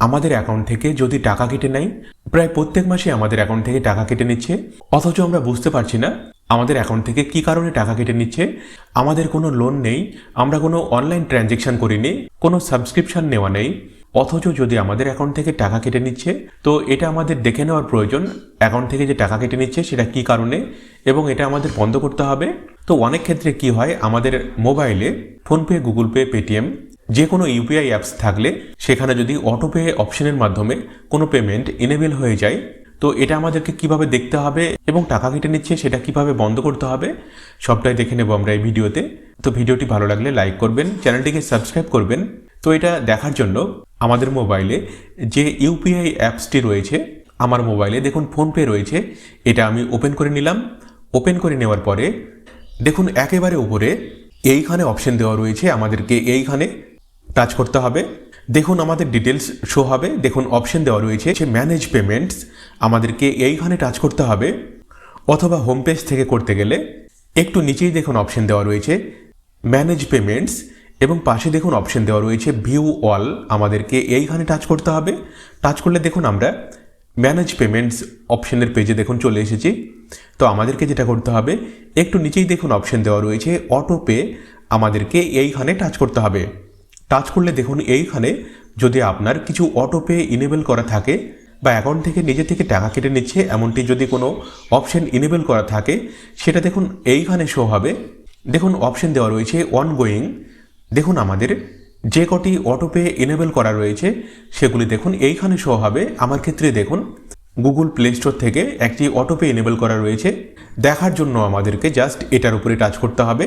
আমাদের অ্যাকাউন্ট থেকে যদি টাকা কেটে নেয়, প্রায় প্রত্যেক মাসে আমাদের অ্যাকাউন্ট থেকে টাকা কেটে নিচ্ছে। অথচ আমরা বুঝতে পারছি না আমাদের অ্যাকাউন্ট থেকে কি কারণে টাকা কেটে নিচ্ছে। আমাদের কোনো লোন নেই, আমরা কোনো অনলাইন ট্রানজেকশন করিনি, কোনো সাবস্ক্রিপশন নেওয়া নেই। অথচ যদি আমাদের অ্যাকাউন্ট থেকে টাকা কেটে নিচ্ছে, তো এটা আমাদের দেখে নেওয়ার প্রয়োজন। অ্যাকাউন্ট থেকে যে টাকা কেটে নিচ্ছে, সেটা কি কারণে এবং এটা আমাদের বন্ধ করতে হবে? তো অনেক ক্ষেত্রে কি হয়, আমাদের মোবাইলে ফোনপে গুগল পে পেটিএম যে কোনো ইউপিআই অ্যাপস থাকলে সেখানে যদি অটোপে অপশনের মাধ্যমে কোনো পেমেন্ট এনেবেল হয়ে যায়, তো এটা আমাদেরকে কীভাবে দেখতে হবে এবং টাকা কেটে নিচ্ছে সেটা কীভাবে বন্ধ করতে হবে, সবটাই দেখে নেব আমরা এই ভিডিওতে। তো ভিডিওটি ভালো লাগলে লাইক করবেন, চ্যানেলটিকে সাবস্ক্রাইব করবেন। তো এটা দেখার জন্য আমাদের মোবাইলে যে ইউপিআই অ্যাপসটি রয়েছে, আমার মোবাইলে দেখুন ফোনপে রয়েছে, এটা আমি ওপেন করে নিলাম। ওপেন করে নেওয়ার পরে দেখুন একেবারে উপরে এইখানে অপশন দেওয়া রয়েছে আমাদেরকে এইখানে। টাচ করতে হবে। দেখুন আমাদের ডিটেলস শো হবে। দেখুন অপশন দেওয়া রয়েছে যে ম্যানেজ পেমেন্টস আমাদেরকে এইখানে টাচ করতে হবে। অথবা হোম পেজ থেকে করতে গেলে একটু নিচেই দেখুন অপশন দেওয়া রয়েছে ম্যানেজ পেমেন্টস এবং পাশে দেখুন অপশন দেওয়া রয়েছে ভিউ অল আমাদেরকে এইখানে টাচ করতে হবে। টাচ করলে দেখুন আমরা ম্যানেজ পেমেন্টস অপশনের পেজে দেখুন চলে এসেছি। তো আমাদেরকে যেটা করতে হবে, একটু নিচেই দেখুন অপশন দেওয়া রয়েছে অটো পে আমাদেরকে এইখানে টাচ করতে হবে। টাচ করলে দেখুন এইখানে যদি আপনার কিছু অটো পে ইনেবল করা থাকে বা অ্যাকাউন্ট থেকে নিজে থেকে টাকা কেটে নিচ্ছে, এমনটি যদি কোনো অপশন ইনেবল করা থাকে, সেটা দেখুন এইখানে শো হবে। দেখুন অপশন দেওয়া রয়েছে অনগোয়িং দেখুন আমাদের যে কটি অটোপে এনেবল করা রয়েছে, সেগুলি দেখুন এইখানে শো হবে। আমার ক্ষেত্রে দেখুন গুগল প্লে স্টোর থেকে একটি অটোপে এনেবল করা রয়েছে। দেখার জন্য আমাদেরকে জাস্ট এটার উপরে টাচ করতে হবে।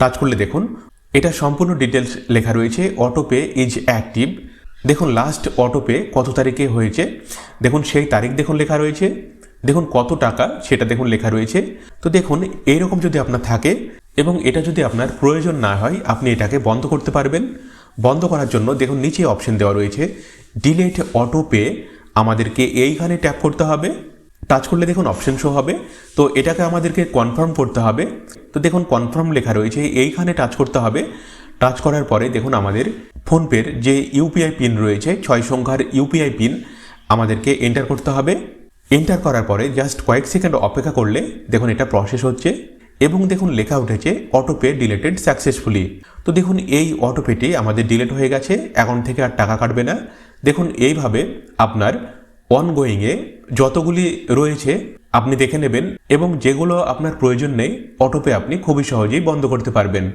টাচ করলে দেখুন এটা সম্পূর্ণ ডিটেলস লেখা রয়েছে অটোপে ইজ অ্যাক্টিভ দেখুন লাস্ট অটোপে কত তারিখে হয়েছে? দেখুন, সেই তারিখ দেখুন লেখা রয়েছে। দেখুন, কত টাকা সেটা দেখুন লেখা রয়েছে। তো দেখুন এইরকম যদি আপনার থাকে এবং এটা যদি আপনার প্রয়োজন না হয়, আপনি এটাকে বন্ধ করতে পারবেন। বন্ধ করার জন্য দেখুন, নিচে অপশন দেওয়া রয়েছে ডিলেট অটো পে আমাদেরকে এইখানে ট্যাপ করতে হবে। টাচ করলে দেখুন অপশন শো হবে। তো এটাকে আমাদেরকে কনফার্ম করতে হবে। তো দেখুন কনফার্ম লেখা রয়েছে, এইখানে টাচ করতে হবে। টাচ করার পরে দেখুন আমাদের ফোনপের যে ইউপিআই পিন রয়েছে, ছয় সংখ্যার ইউপিআই পিন আমাদেরকে এন্টার করতে হবে। এন্টার করার পরে জাস্ট কয়েক সেকেন্ড অপেক্ষা করলে দেখুন এটা প্রসেস হচ্ছে এবং দেখুন লেখা উঠেছে অটোপে ডিলেটেড সাকসেসফুলি তো দেখুন এই অটোপেটি আমাদের ডিলেট হয়ে গেছে অ্যাকাউন্ট থেকে আর টাকা কাটবে না। দেখুন এইভাবে আপনার অনগোয়িংয়ে যতগুলি রয়েছে, আপনি দেখে নেবেন এবং যেগুলো আপনার প্রয়োজন নেই, অটোপে আপনি খুবই সহজেই বন্ধ করতে পারবেন।